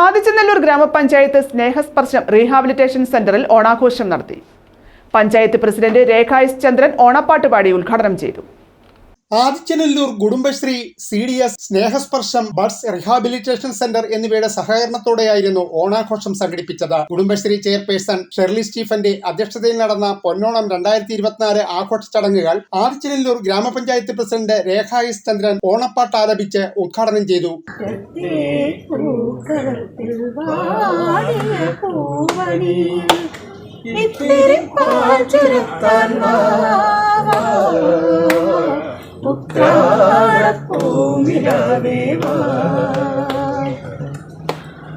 ആദിച്ചനെല്ലൂർ ഗ്രാമപഞ്ചായത്ത് സ്നേഹസ്പർശം റീഹാബിലിറ്റേഷൻ സെന്ററിൽ ഓണാഘോഷം നടത്തി. പഞ്ചായത്ത് പ്രസിഡന്റ് രേഖ ചന്ദ്രൻ ഓണപ്പാട്ട് പാടി ഉദ്ഘാടനം ചെയ്തു. Adichanallur Kudumbashree C D S Snehasparsham buds rehabilitation centre എന്നിവയുടെ സഹകരണത്തോടെയായിരുന്നു ഓണാഘോഷം സംഘടിപ്പിച്ചത്. കുടുംബശ്രീ ചെയർപേഴ്സൺ ഷെർലി സ്റ്റീഫന്റെ അധ്യക്ഷതയിൽ നടന്ന പൊന്നോണം രണ്ടായിരത്തി ഇരുപത്തിനാല് ആഘോഷ ചടങ്ങുകൾ ആദിച്ചനെല്ലൂർ ഗ്രാമപഞ്ചായത്ത് പ്രസിഡന്റ് രേഖ എസ് ചന്ദ്രൻ ഓണപ്പാട്ട് ആലപിച്ച് ഉദ്ഘാടനം ചെയ്തു. ഇത്തിരി പാൽ ചുരത്താൻ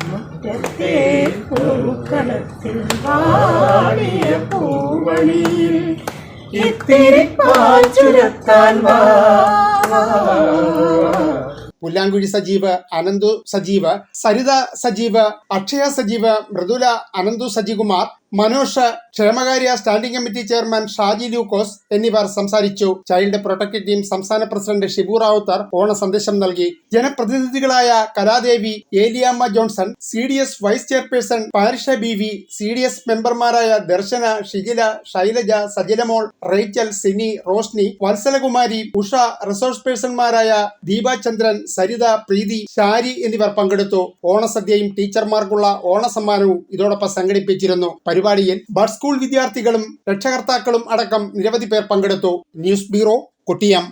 മുറ്റത്തെ പൂക്കളത്തിൽ വാടിയ പൂവണിയിൽ ഇത്തിരി പാൽ ചുരത്താൻ വാവാ. പുല്ലാങ്കുഴി സജീവ് അനന്തു സജീവ് സരിത സജീവ് അക്ഷയ സജീവ് മൃദുല അനന്തു സജികുമാർ മനോഷ് ക്ഷേമകാര്യ standing committee chairman Shaji Lukose എന്നിവർ സംസാരിച്ചു. ചൈൽഡ് പ്രൊട്ടക്ട് ടീം സംസ്ഥാന പ്രസിഡന്റ് ഷിബു റാവുത്തർ ഓണ സന്ദേശം നൽകി. ജനപ്രതിനിധികളായ Kaladevi Eliyamma Johnson C D S vice chairperson Parisha B V C D S മെമ്പർമാരായ ദർശന ഷിജില ശൈലജ സജിലമോൾ റേച്ചൽ സിനി റോഷ്നി വത്സലകുമാരി ഉഷ റിസോഴ്സ് പേഴ്സൺമാരായ ദീപാചന്ദ്രൻ സരിത പ്രീതി ശാരി എന്നിവർ പങ്കെടുത്തു. ഓണസദ്യയും ടീച്ചർമാർക്കുള്ള ഓണസമ്മാനവും ഇതോടൊപ്പം സംഘടിപ്പിച്ചിരുന്നു. പരിപാടിയിൽ ബഡ് സ്കൂൾ വിദ്യാർത്ഥികളും രക്ഷകർത്താക്കളും അടക്കം നിരവധി പേർ പങ്കെടുത്തു. News bureau Kottiyam.